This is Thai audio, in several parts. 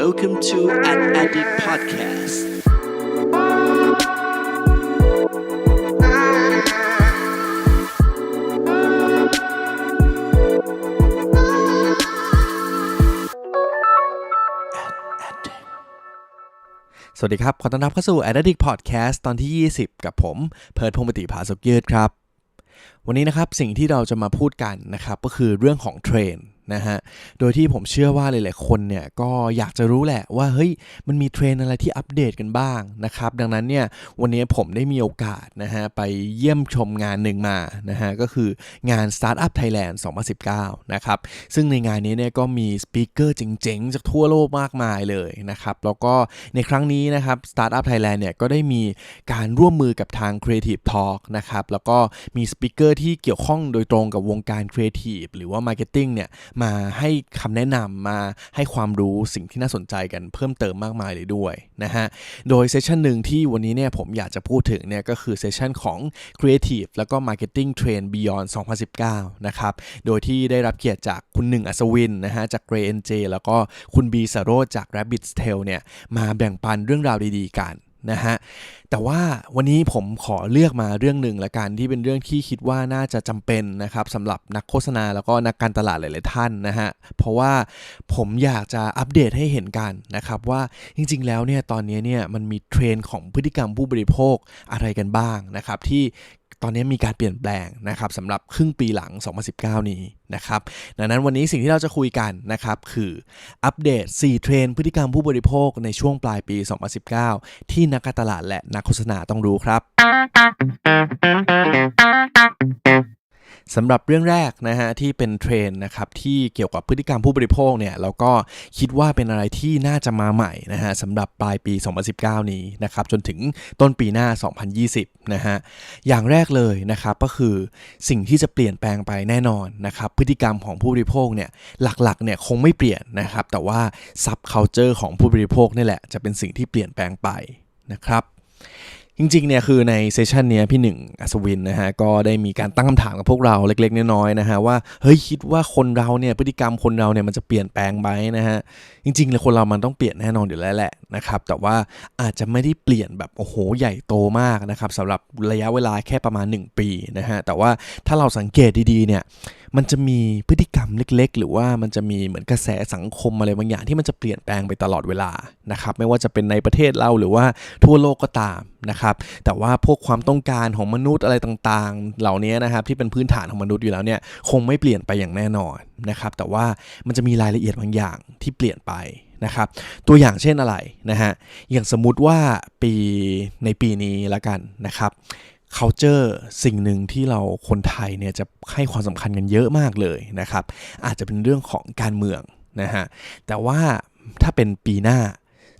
Welcome to Ad Addict Podcast. สวัสดีครับ ขอต้อนรับเข้าสู่ Addict Podcast ตอนที่ 20 กับผม เพิร์ดพงปฏิภาสุกยืดครับ วันนี้นะครับสิ่งที่เราจะมาพูดกันนะครับ ก็คือเรื่องของเทรน นะฮะ โดยที่ผมเชื่อว่าหลายๆคนเนี่ยก็อยากจะรู้แหละว่าเฮ้ยมันมีเทรนอะไรที่อัปเดตกันบ้างนะครับ ดังนั้นเนี่ยวันนี้ผมได้มีโอกาสนะฮะไปเยี่ยมชมงานหนึ่งมานะฮะก็คืองาน Startup Thailand 2019 นะครับ ซึ่งในงานนี้เนี่ยก็มีสปีกเกอร์เจ๋งๆ จากทั่วโลกมากมายเลยนะครับ แล้วก็ในครั้งนี้นะครับ Startup Thailand เนี่ยก็ได้มีการร่วมมือกับทาง Creative Talk นะครับ แล้วก็มีสปีกเกอร์ที่เกี่ยวข้องโดยตรงกับวงการ Creative หรือว่า Marketing เนี่ยมาให้คำแนะนำมาให้ความรู้สิ่งที่น่าสนใจกันเพิ่มเติมมากมายเลยด้วยนะฮะ โดยเซสชันหนึ่งที่วันนี้เนี่ยผมอยากจะพูดถึงเนี่ยก็คือเซสชันของ Creative แล้วก็ Marketing Trend Beyond 2019 นะครับ โดยที่ได้รับเกียรติจากคุณหนึ่งอัศวินนะฮะจาก Gray NJ แล้วก็คุณบีสโรจจาก Rabbit's Tail เนี่ยมาแบ่งปันเรื่องราวดีๆกันนะฮะแต่ว่าวันนี้ผมขอเลือกมาเรื่องหนึ่งละกันที่เป็นเรื่องที่คิดว่าน่าจะจำเป็นนะครับสำหรับนักโฆษณาแล้วก็นักการตลาดหลาย ๆ ท่านนะฮะเพราะว่าผมอยากจะอัปเดตให้เห็นกันนะครับว่าจริง ๆ แล้วเนี่ยตอนนี้เนี่ยมันมีเทรนด์ของพฤติกรรมผู้บริโภคอะไรกันบ้างนะครับที่ตอนนี้มีการเปลี่ยนแปลงนะครับสำหรับครึ่งปีหลัง 2019 นี้นะครับดังนั้นวันนี้สิ่งที่เราจะคุยกันนะครับคืออัปเดต 4 เทรนพฤติกรรมผู้บริโภคในช่วงปลายปี 2019 ที่นักการตลาดและนักโฆษณาต้องรู้ครับสำหรับเรื่องแรกนะฮะที่เป็นเทรนด์นะครับที่เกี่ยวกับพฤติกรรมผู้บริโภคเนี่ยเราก็คิดว่าเป็นอะไรที่น่าจะมาใหม่นะฮะสำหรับปลายปี 2019 นี้นะครับจนถึงต้นปีหน้า 2020 นะฮะอย่างแรกเลยนะครับก็คือสิ่งที่จะเปลี่ยนแปลงไปแน่นอนนะครับพฤติกรรมของผู้บริโภคเนี่ยหลักๆเนี่ยคงไม่เปลี่ยนนะครับแต่ว่าซับเคานเจอร์ของผู้บริโภคนี่แหละจะเป็นสิ่งที่เปลี่ยนแปลงไปนะครับ จริงๆเนี่ยคือในเซสชันเนี้ยพี่หนึ่งอัศวินนะฮะก็ได้มีการตั้งคำถามกับพวกเราเล็กๆน้อยๆนะฮะว่าเฮ้ยคิดว่าคนเราเนี่ยพฤติกรรมคนเราเนี่ยมันจะเปลี่ยนแปลงไหมนะฮะจริงๆเลยคนเรามันต้องเปลี่ยนแน่นอนอยู่แล้วแหละนะครับแต่ว่าอาจจะไม่ได้เปลี่ยนแบบโอ้โหใหญ่โตมากนะครับสำหรับระยะเวลาแค่ประมาณ 1 ปีนะฮะแต่ว่าถ้าเราสังเกตดีๆเนี่ยมันจะมีพฤติกรรมเล็ก ๆ หรือว่ามันจะมีเหมือนกระแสสังคมอะไรบางอย่างที่มันจะเปลี่ยนแปลงไปตลอดเวลานะครับไม่ว่าจะเป็นในประเทศเราหรือว่าทั่วโลกก็ตาม นะครับ แต่ว่าพวกความต้องการของมนุษย์อะไรต่างๆ เหล่านี้นะครับที่เป็นพื้นฐานของมนุษย์อยู่แล้วเนี่ยคงไม่เปลี่ยนไปอย่างแน่นอนนะครับ แต่ว่ามันจะมีรายละเอียดบางอย่างที่เปลี่ยนไปนะครับตัวอย่างเช่นอะไรนะฮะอย่างสมมุติว่าปีในปีนี้ละกันนะครับ culture สิ่งหนึ่งที่เราคนไทยเนี่ยจะให้ความสำคัญกันเยอะมากเลยนะครับ อาจจะเป็นเรื่องของการเมืองนะฮะแต่ว่าถ้าเป็นปีหน้า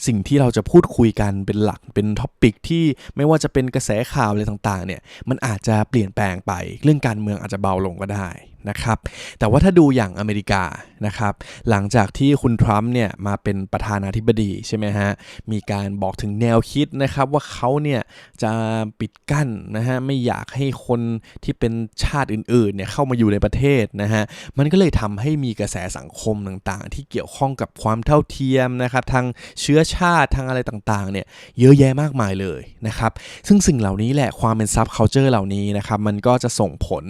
สิ่งที่เราจะพูดคุยกันเป็นหลักเป็นท็อปิกที่ไม่ว่าจะเป็นกระแสข่าวอะไรต่างๆเนี่ยมันอาจจะเปลี่ยนแปลงไปเรื่องการเมืองอาจจะเบาลงก็ได้ นะครับ แต่ว่าถ้าดูอย่างอเมริกานะครับ หลังจากที่คุณทรัมป์เนี่ยมาเป็นประธานาธิบดีใช่ไหมฮะ มีการบอกถึงแนวคิดนะครับว่าเขาเนี่ยจะปิดกั้นนะฮะไม่อยากให้คนที่เป็นชาติอื่นๆเนี่ยเข้ามาอยู่ในประเทศนะฮะ มันก็เลยทำให้มีกระแสสังคมต่างๆ ที่เกี่ยวข้องกับความเท่าเทียมนะครับทางเชื้อชาติทางอะไรต่างๆเนี่ยเยอะแยะมากมายเลยนะครับ ซึ่งสิ่งเหล่านี้แหละความเป็นซับเคาเจอร์เหล่านี้นะครับมันก็จะส่งผล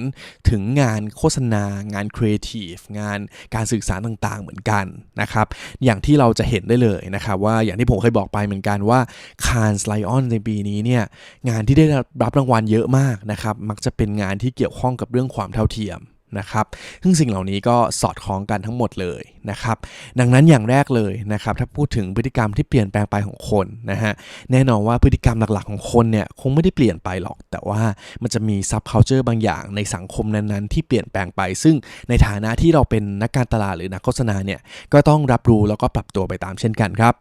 ถึงงานโฆษณางานครีเอทีฟงานการสื่อสารต่างๆเหมือนกันนะครับอย่างที่เราจะเห็นได้เลยนะครับว่าอย่างที่ผมเคยบอกไปเหมือนกันว่าคานสไลออนในปีนี้เนี่ยงานที่ได้รับรางวัลเยอะมากนะครับมักจะเป็นงานที่เกี่ยวข้องกับเรื่องความเท่าเทียม นะครับซึ่งสิ่งเหล่านี้ก็สอดคล้องกันทั้งหมดเลยนะครับ ดังนั้นอย่างแรกเลยนะครับ ถ้าพูดถึงพฤติกรรมที่เปลี่ยนแปลงไปของคนนะฮะ แน่นอนว่าพฤติกรรมหลักๆของคนเนี่ยคงไม่ได้เปลี่ยนไปหรอก แต่ว่ามันจะมีซับเคาเจอร์บางอย่างในสังคมนั้นๆ ที่เปลี่ยนแปลงไป ซึ่งในฐานะที่เราเป็นนักการตลาดหรือนักโฆษณาเนี่ย ก็ต้องรับรู้แล้วก็ปรับตัวไปตามเช่นกันครับ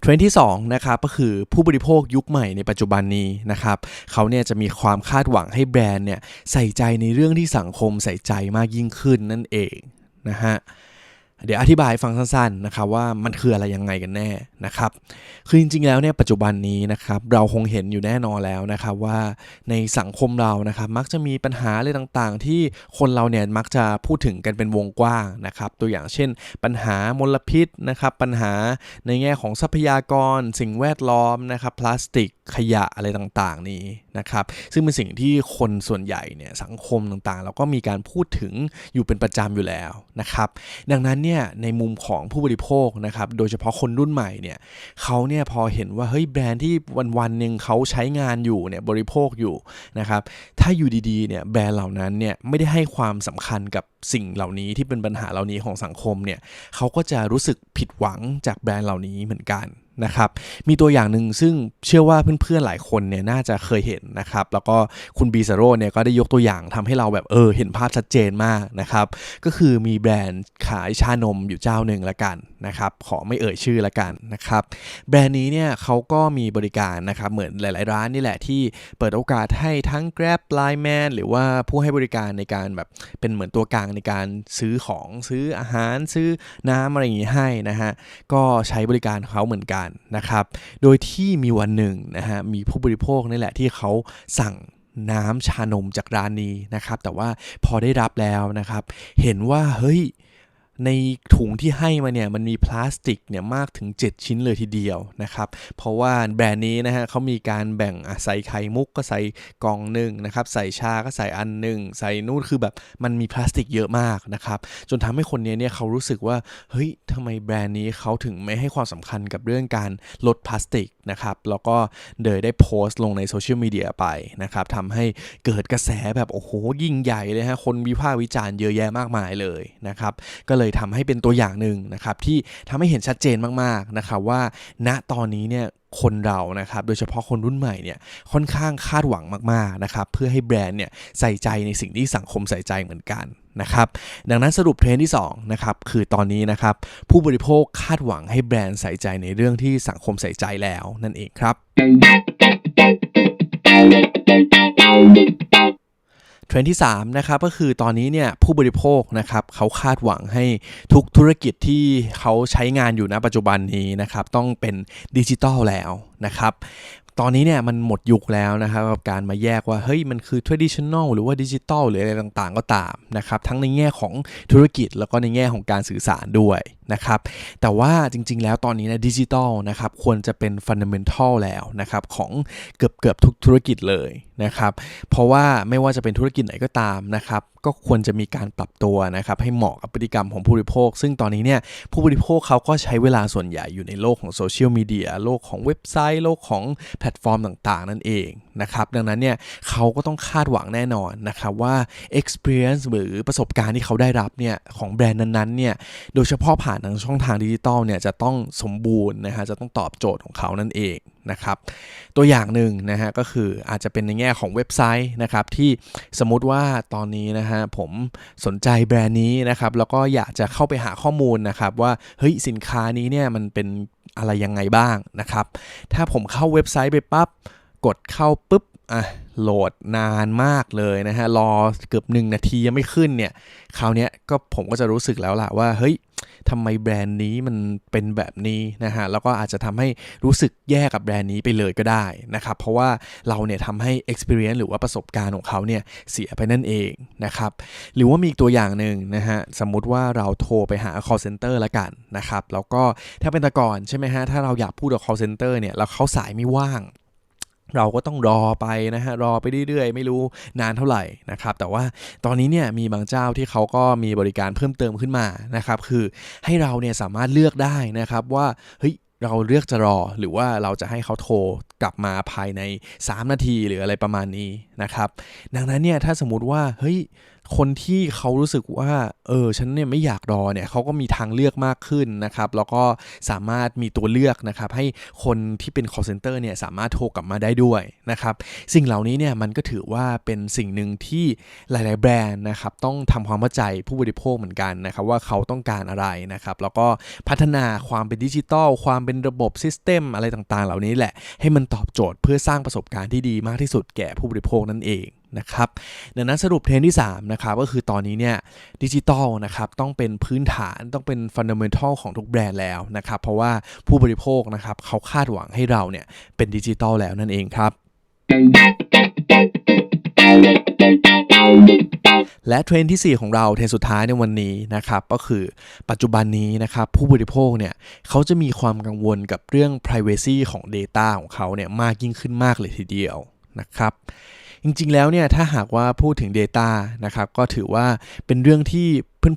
เทรนด์ที่2นะครับก็คือผู้บริโภคยุคใหม่ในปัจจุบันนี้นะครับเขาเนี่ยจะมีความคาดหวังให้แบรนด์เนี่ยใส่ใจในเรื่องที่สังคมใส่ใจมากยิ่งขึ้นนั่นเองนะฮะ เดี๋ยวอธิบายฟังสั้นๆนะครับว่ามันคืออะไรยังไงกันแน่นะครับ คือจริงๆแล้วเนี่ยปัจจุบันนี้นะครับเราคงเห็นอยู่แน่นอนแล้วนะครับว่าในสังคมเรานะครับมักจะมีปัญหาอะไรต่างๆ ที่คนเราเนี่ยมักจะพูดถึงกันเป็นวงกว้างนะครับตัวอย่างเช่น ปัญหามลพิษนะครับปัญหาในแง่ของทรัพยากร สิ่งแวดล้อมนะครับพลาสติก ขยะอะไรต่างๆนี้นะครับ ซึ่งเป็นสิ่งที่คนส่วนใหญ่เนี่ยสังคมต่างๆ เราก็มีการพูดถึงอยู่เป็นประจำอยู่แล้วนะครับ ดังนั้นเนี่ยในมุมของผู้บริโภคนะครับ โดยเฉพาะคนรุ่นใหม่เนี่ยเขาเนี่ยพอเห็นว่าเฮ้ยแบรนด์ที่วันๆหนึ่งเขาใช้งานอยู่เนี่ยบริโภคอยู่นะครับถ้าอยู่ดีๆเนี่ยแบรนด์เหล่านั้นเนี่ยไม่ได้ให้ความสำคัญกับสิ่งเหล่านี้ที่เป็นปัญหาเหล่านี้ของสังคมเนี่ยเขาก็จะรู้สึกผิดหวังจากแบรนด์เหล่านี้เหมือนกัน นะครับมีตัวอย่างหนึ่งซึ่งเชื่อว่าเพื่อนๆหลายคนเนี่ยน่าจะเคยเห็นนะครับแล้วก็คุณบีซาโรเนี่ยก็ได้ยกตัวอย่างทำให้เราแบบเออเห็นภาพชัดเจนมากนะครับก็คือมีแบรนด์ขายชานมอยู่เจ้าหนึ่งละกันนะครับขอไม่เอ่ยชื่อละกันนะครับแบรนด์นี้เนี่ยเขาก็มีบริการนะครับเหมือนหลาย ๆ ร้านนี่แหละที่เปิดโอกาสให้ทั้ง Grab Line Man หรือว่าผู้ให้บริการในการแบบเป็นเหมือนตัวกลางในการซื้อของซื้ออาหารซื้อน้ำอะไรอย่างนี้ให้นะฮะก็ใช้บริการเขาเหมือนกันนะครับ โดยที่มีวันหนึ่งนะฮะมีผู้บริโภคนี่แหละที่เขาสั่งน้ำชานมจากร้านนี้นะครับ แต่ว่าพอได้รับแล้วนะครับ เห็นว่าเฮ้ย ในถุงที่ให้มาเนี่ยมันมีพลาสติกเนี่ยมากถึง 7 ชิ้นเลยทีเดียวนะครับ เพราะว่าแบรนด์นี้นะฮะเขามีการแบ่งใส่ไข่มุกก็ใส่กล่องหนึ่งนะครับใส่ชาก็ใส่อันหนึ่งใส่นู่นคือแบบมันมีพลาสติกเยอะมากนะครับจนทำให้คนเนี้ยเนี่ยเขารู้สึกว่าเฮ้ยทำไมแบรนด์นี้เขาถึงไม่ให้ความสำคัญกับเรื่องการลดพลาสติกนะครับแล้วก็เดยได้โพสต์ลงในโซเชียลมีเดียไปนะครับทำให้เกิดกระแสแบบโอ้โหยิ่งใหญ่เลยฮะคนวิพากษ์วิจารณ์เยอะแยะมากมายเลยนะครับก็เลยทำให้เป็นตัวอย่างหนึ่งนะครับที่ทำให้เห็นชัดเจนมากๆนะครับว่า ณตอนนี้เนี่ยคนเรานะครับโดยเฉพาะคนรุ่นใหม่เนี่ยค่อนข้างคาดหวังมากๆนะครับเพื่อให้แบรนด์เนี่ยใส่ใจในสิ่งที่สังคมใส่ใจเหมือนกันนะครับดังนั้นสรุปเทรนด์ที่2นะครับคือตอนนี้นะครับผู้บริโภคคาดหวังให้แบรนด์ใส่ใจในเรื่องที่สังคมใส่ใจแล้วนั่นเองครับ เทรนด์ที่3นะครับก็คือตอนนี้เนี่ยผู้บริโภคนะครับเขาคาดหวังให้ทุกธุรกิจที่เขาใช้งานอยู่ณปัจจุบันนี้นะครับต้องเป็นดิจิตอลแล้วนะครับตอนนี้เนี่ยมันหมดยุคแล้วนะครับกับการมาแยกว่าเฮ้ยมันคือ traditional หรือว่าดิจิตอลหรืออะไรต่างๆ ก็ตามนะครับทั้งในแง่ของธุรกิจแล้วก็ในแง่ของการสื่อสารด้วยนะครับแต่ว่าจริงๆแล้วตอนนี้นะดิจิตอลนะครับควรจะเป็นฟันเดเมนทัลแล้วนะครับของเกือบๆทุกธุรกิจเลย นะครับเพราะว่าไม่ว่าจะเป็นธุรกิจไหนก็ตามนะครับก็ควรจะมีการปรับตัวนะครับให้เหมาะกับพฤติกรรมของผู้บริโภค ซึ่งตอนนี้เนี่ยผู้บริโภคเขาก็ใช้เวลาส่วนใหญ่อยู่ในโลกของโซเชียลมีเดียโลกของเว็บไซต์ โลกของแพลตฟอร์มต่างๆ นั่นเองนะครับดังนั้นเนี่ยเขาก็ต้องคาดหวังแน่นอนนะครับว่า experience หรือประสบการณ์ที่เขาได้รับเนี่ยของแบรนด์นั้นๆเนี่ยโดยเฉพาะผ่านทางช่องทางดิจิตอลเนี่ยจะต้องสมบูรณ์นะฮะจะต้องตอบโจทย์ของเขานั่นเองนะครับ ตัวอย่างหนึ่งนะฮะก็คืออาจจะเป็นในแง่ของเว็บไซต์นะครับที่สมมุติว่าตอนนี้นะฮะผมสนใจแบรนด์นี้นะครับแล้วก็อยากจะเข้าไปหาข้อมูลนะครับว่าเฮ้ยสินค้านี้เนี่ยมันเป็นอะไรยังไงบ้างนะครับ ถ้าผมเข้าเว็บไซต์ไปปั๊บกดเข้าปุ๊บอะ โหลดนานมากเลยนะฮะ รอเกือบหนึ่งนาทียังไม่ขึ้นเนี่ย คราวนี้ก็ผมก็จะรู้สึกแล้วล่ะว่า เฮ้ยทำไมแบรนด์นี้มันเป็นแบบนี้นะฮะ แล้วก็อาจจะทำให้รู้สึกแย่กับแบรนด์นี้ไปเลยก็ได้นะครับ เพราะว่าเราเนี่ยทำให้ experience หรือว่าประสบการณ์ของเขาเนี่ยเสียไปนั่นเองนะครับ หรือว่ามีอีกตัวอย่างหนึ่งนะฮะ สมมุติว่าเราโทรไปหา call center ละกันนะครับ แล้วก็ถ้าเป็นต่ก่อนใช่ไหมฮะ ถ้าเราอยากพูดกับ call center เนี่ย แล้วเขาสายไม่ว่าง เราก็ต้องรอไปนะฮะรอไปเรื่อยๆ ไม่รู้นานเท่าไหร่นะครับแต่ว่าตอนนี้เนี่ยมีบางเจ้าที่เขาก็มีบริการเพิ่มเติมขึ้นมานะครับคือให้เราเนี่ยสามารถเลือกได้นะครับว่าเฮ้ยเราเลือกจะรอหรือว่าเราจะให้เขาโทรกลับมาภายใน 3 นาทีหรืออะไรประมาณนี้นะครับดังนั้นเนี่ยถ้าสมมติว่าเฮ้ย คนที่เขารู้สึกว่า เออ ฉันเนี่ยไม่อยากรอเนี่ยเขาก็มีทางเลือกมากขึ้นนะครับ แล้วก็สามารถมีตัวเลือกนะครับ ให้คนที่เป็น call center เนี่ยสามารถโทรกลับมาได้ด้วยนะครับ สิ่งเหล่านี้เนี่ยมันก็ถือว่าเป็นสิ่งหนึ่งที่หลาย ๆ แบรนด์นะครับ ต้องทำความเข้าใจผู้บริโภคเหมือนกันนะครับ ว่าเขาต้องการอะไรนะครับ แล้วก็พัฒนาความเป็นดิจิทัลความเป็นระบบซิสเต็มอะไรต่าง ๆ เหล่านี้แหละให้มันตอบโจทย์เพื่อสร้างประสบการณ์ที่ดีมากที่สุดแก่ผู้บริโภคนั่นเอง นะครับดังนั้นสรุปเทรนที่3นะครับก็คือตอนนี้เนี่ยดิจิตอลนะครับต้องเป็นพื้นฐานต้องเป็นฟันเดเมนทัลของทุกแบรนด์แล้วนะครับเพราะว่าผู้บริโภคนะครับเขาคาดหวังให้เราเนี่ยเป็นดิจิตอลแล้วนั่นเองครับและเทรนที่ 4 ของเราเทรนสุดท้ายในวันนี้นะครับก็คือปัจจุบันนี้นะครับผู้บริโภคเนี่ยเขาจะมีความกังวลกับเรื่อง Privacy ของ Data ของเขาเนี่ยมากยิ่งขึ้นมากเลยทีเดียวนะครับ จริงๆ แล้วเนี่ยถ้าหากว่าพูดถึง Data นะครับก็ถือว่าเป็นเรื่องที่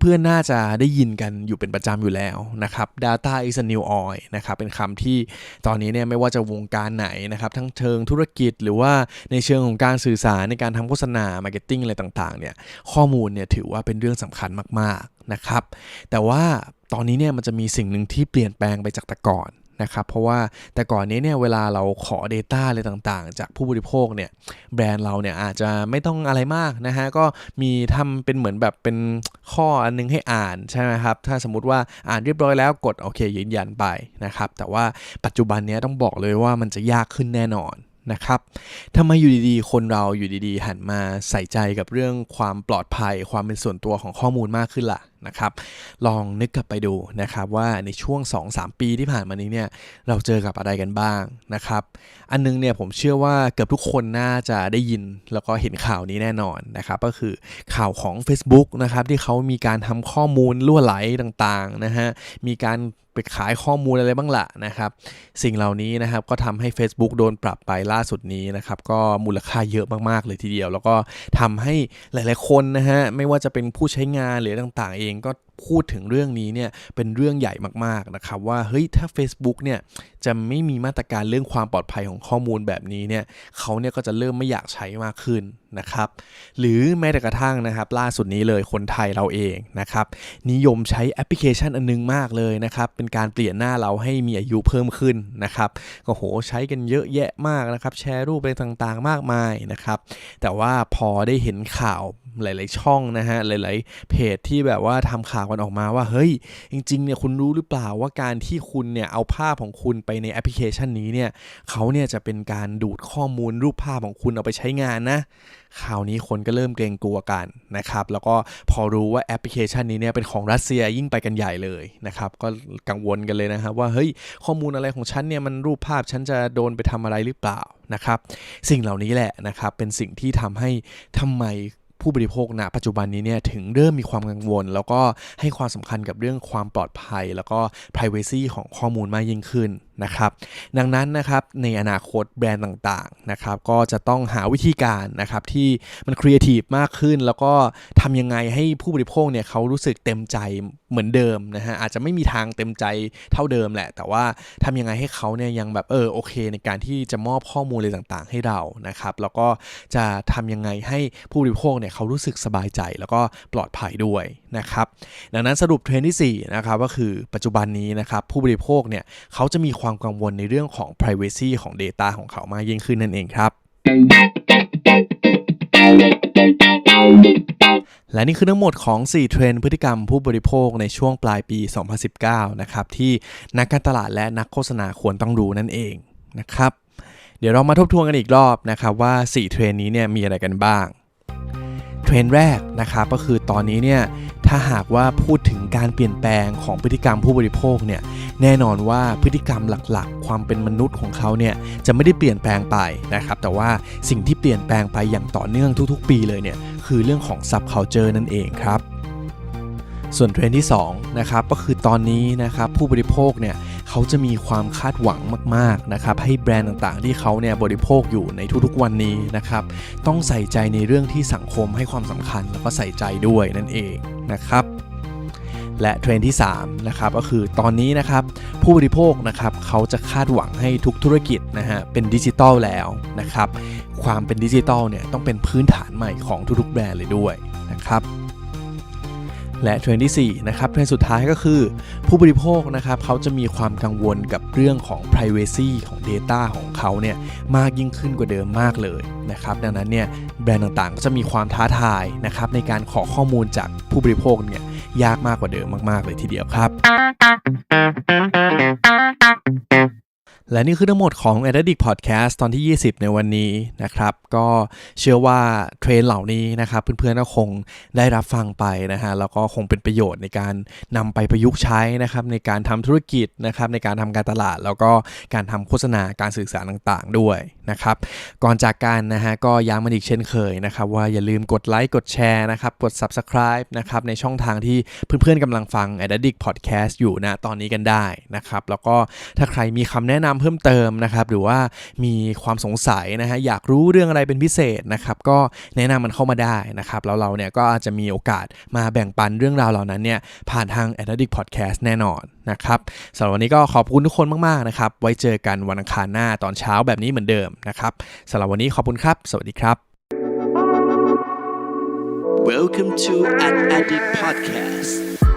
เพื่อนๆ น่าจะได้ยินกันอยู่เป็นประจำอยู่แล้วนะครับ data is a new oil นะครับ เป็นคำที่ตอนนี้เนี่ยไม่ว่าจะวงการไหนนะครับ ทั้งเชิงธุรกิจหรือว่าในเชิงของการสื่อสารในการทำโฆษณา marketing อะไรต่างๆ เนี่ย ข้อมูลเนี่ยถือว่าเป็นเรื่องสำคัญมากๆ นะครับ แต่ว่าตอนนี้เนี่ยมันจะมีสิ่งหนึ่งที่เปลี่ยนแปลงไปจากแต่ก่อน นะครับเพราะว่าแต่ก่อนนี้เนี่ยเวลาเราขอ Data อะไรต่างๆ จากผู้บริโภคเนี่ยแบรนด์เราเนี่ยอาจจะไม่ต้องอะไรมากนะฮะก็มีทำเป็นเหมือนแบบเป็นข้ออันนึงให้อ่านใช่ไหมครับถ้าสมมติว่าอ่านเรียบร้อยแล้วกดโอเคยืนยันไปนะครับแต่ว่าปัจจุบันนี้ต้องบอกเลยว่ามันจะยากขึ้นแน่นอนนะครับทำไมอยู่ดีๆ คนเราอยู่ดีๆ หันมาใส่ใจกับเรื่องความปลอดภัย ความเป็นส่วนตัวของข้อมูลมากขึ้นล่ะ นะครับ ลองนึกกลับไปดูนะครับว่าในช่วง 2-3 ปีที่ผ่านมานี้เนี่ยเราเจอกับอะไรกันบ้างนะครับ อันนึงเนี่ยผมเชื่อว่าเกือบทุกคนน่าจะได้ยินแล้วก็เห็นข่าวนี้แน่นอนนะครับ ก็คือข่าวของ Facebook นะครับที่เขามีการทำข้อมูลล่วไหลต่างๆนะฮะมีการไปขายข้อมูลอะไรบ้างละนะครับ สิ่งเหล่านี้นะครับก็ทำให้ Facebook โดนปรับไปล่าสุดนี้นะครับ ก็มูลค่าเยอะมากๆเลยทีเดียว แล้วก็ทำให้หลายๆคนนะฮะไม่ว่าจะเป็นผู้ใช้งานหรือต่างๆ เองก็พูดถึงเรื่องนี้เนี่ยเป็นเรื่องใหญ่มากๆนะครับว่าเฮ้ยถ้า Facebook เนี่ยจะไม่มีมาตรการเรื่องความปลอดภัยของข้อมูลแบบนี้เนี่ยเขาเนี่ยก็จะเริ่มไม่อยากใช้มากขึ้นนะครับหรือแม้แต่กระทั่งนะครับล่าสุดนี้เลยคนไทยเราเองนะครับนิยมใช้แอปพลิเคชันอันนึงมากเลยนะครับเป็นการเปลี่ยนหน้าเราให้มีอายุเพิ่มขึ้นนะครับก็โหใช้กันเยอะแยะมากนะครับแชร์รูปอะไรต่างๆ มากมายนะครับแต่ว่าพอได้เห็นข่าว หลาย ๆ ช่องนะฮะหลาย ๆ เพจที่แบบว่าทำข่าวกันออกมาว่าเฮ้ยจริง ๆ เนี่ยคุณรู้หรือเปล่าว่าการที่คุณเนี่ยเอาภาพของคุณไปในแอปพลิเคชันนี้เนี่ยเขาเนี่ยจะเป็นการดูดข้อมูลรูปภาพของคุณเอาไปใช้งานนะข่าวนี้คนก็เริ่มเกรงกลัวกันนะครับ แล้วก็พอรู้ว่าแอปพลิเคชันนี้เนี่ยเป็นของรัสเซียยิ่งไปกันใหญ่เลยนะครับ ก็กังวลกันเลยนะครับว่าเฮ้ยข้อมูลอะไรของฉันเนี่ยมันรูปภาพฉันจะโดนไปทำอะไรหรือเปล่านะครับ สิ่งเหล่านี้แหละนะครับเป็นสิ่งที่ทำให้ทำไม ผู้บริโภคณปัจจุบันนี้เนี่ยถึงเริ่มมีความกังวล แล้วก็ให้ความสำคัญกับเรื่องความปลอดภัย แล้วก็ privacy ของข้อมูลมากยิ่งขึ้นนะครับ ดังนั้นนะครับในอนาคตแบรนด์ต่างๆนะครับก็จะต้องหาวิธีการนะครับที่มันครีเอทีฟมากขึ้น แล้วก็ทำยังไงให้ผู้บริโภคเนี่ยเขารู้สึกเต็มใจเหมือนเดิมนะฮะอาจจะไม่มีทางเต็มใจเท่าเดิมแหละ แต่ว่าทำยังไงให้เขาเนี่ยยังแบบเออโอเค ในการที่จะมอบข้อมูลอะไรต่างๆ ให้เรานะครับแล้วก็จะทำยังไงให้ผู้บริโภคเนี่ยเขารู้สึกสบายใจแล้วก็ปลอดภัยด้วย นะครับดังนั้นสรุปเทรนด์ที่4นะครับก็คือปัจจุบันนี้นะครับผู้บริโภคเนี่ยเขาจะมีความกังวลในเรื่องของ privacy ของ Data ของเขามากยิ่งขึ้นนั่นเองครับและนี่คือทั้งหมดของ 4 เทรนด์พฤติกรรมผู้บริโภคในช่วงปลายปี 2019 นะครับ ที่นักการตลาดและนักโฆษณาควรต้องรู้นั่นเองนะครับ เดี๋ยวเรามาทบทวนกันอีกรอบนะครับว่า 4 เทรนด์นี้เนี่ยมีอะไรกันบ้าง รนด์แรกนะครับก็คือตอนนี้เนี่ยถ้าหากว่าพูดถึงการเปลี่ยนแปลงของพฤติกรรมผู้บริโภคเนี่ยแน่นอนว่าพฤติกรรมหลักๆ ความเป็นมนุษย์ของเขาเนี่ยจะไม่ได้เปลี่ยนแปลงไปนะครับแต่ว่าสิ่งที่เปลี่ยนแปลงไปอย่างต่อเนื่องทุกๆ ปีเลยเนี่ยคือเรื่องของ subculture นั่นเองครับส่วนเทรนด์ที่2นะครับก็คือตอนนี้นะครับผู้บริโภคเนี่ย เขาจะมีความคาดหวังมากๆนะครับให้แบรนด์ต่างๆ ที่เขาเนี่ยบริโภคอยู่ในทุกๆวันนี้นะครับต้องใส่ใจในเรื่องที่สังคมให้ความสำคัญแล้วก็ใส่ใจด้วยนั่นเองนะครับและเทรนด์ที่3นะครับก็คือตอนนี้นะครับผู้บริโภคนะครับเขาจะคาดหวังให้ทุกธุรกิจนะฮะเป็นดิจิตอลแล้วนะครับความเป็นดิจิตอลเนี่ยต้องเป็นพื้นฐานใหม่ของทุกๆแบรนด์เลยด้วยนะครับ และเทรนด์ที่4นะครับเทรนด์สุดท้ายก็คือ ผู้บริโภคนะครับเขาจะมีความกังวลกับเรื่องของ Privacy ของ Data ของเขาเนี่ยมากยิ่งขึ้นกว่าเดิมมากเลยนะครับดังนั้นเนี่ยแบรนด์ต่างๆ ก็จะมีความท้าทายนะครับในการขอข้อมูลจากผู้บริโภคเนี่ยยากมากกว่าเดิมมาก ๆ เลยทีเดียวครับ และนี่คือทั้งหมดของ e d i c Podcast ตอนที่ 20 ในวันนี้นะครับ ก็เชื่อว่าเทรนเหล่านี้นะครับ เพื่อนๆก็คงได้รับฟังไปนะฮะ แล้วก็คงเป็นประโยชน์ในการนำไปประยุกต์ใช้นะครับ ในการทำธุรกิจนะครับ ในการทำการตลาด แล้วก็การทำโฆษณาการสื่อสารต่างๆ ด้วยนะครับ ก่อนจากกันนะฮะ ก็ย้ำมันอีกเช่นเคยนะครับ ว่าอย่าลืมกดไลค์กดแชร์นะครับกด Subscribe นะครับในช่องทางที่เพื่อนๆกำลังฟัง e d i c Podcast อยู่นะตอนนี้กันได้นะครับแล้วก็ถ้าใครมีคำแนะนำเพิ่มเติมนะครับหรือว่ามีความสงสัยนะฮะอยากรู้เรื่องอะไรเป็นพิเศษนะครับก็แนะนำมันเข้ามาได้นะครับแล้วเราเนี่ยก็อาจจะมีโอกาสมาแบ่งปันเรื่องราวเหล่านั้นเนี่ยผ่านทาง e d i c Podcast แน่นอนนะครับสำหรับวันนี้ก็ขอบคุณทุกคนมากๆนะครับไว้เจอกันวันอังคารหน้าตอนเช้าแบบนี้เหมือนเดิมนะครับสำหรับวันนี้ขอบคุณครับ สวัสดีครับ Welcome to an Addict Podcast.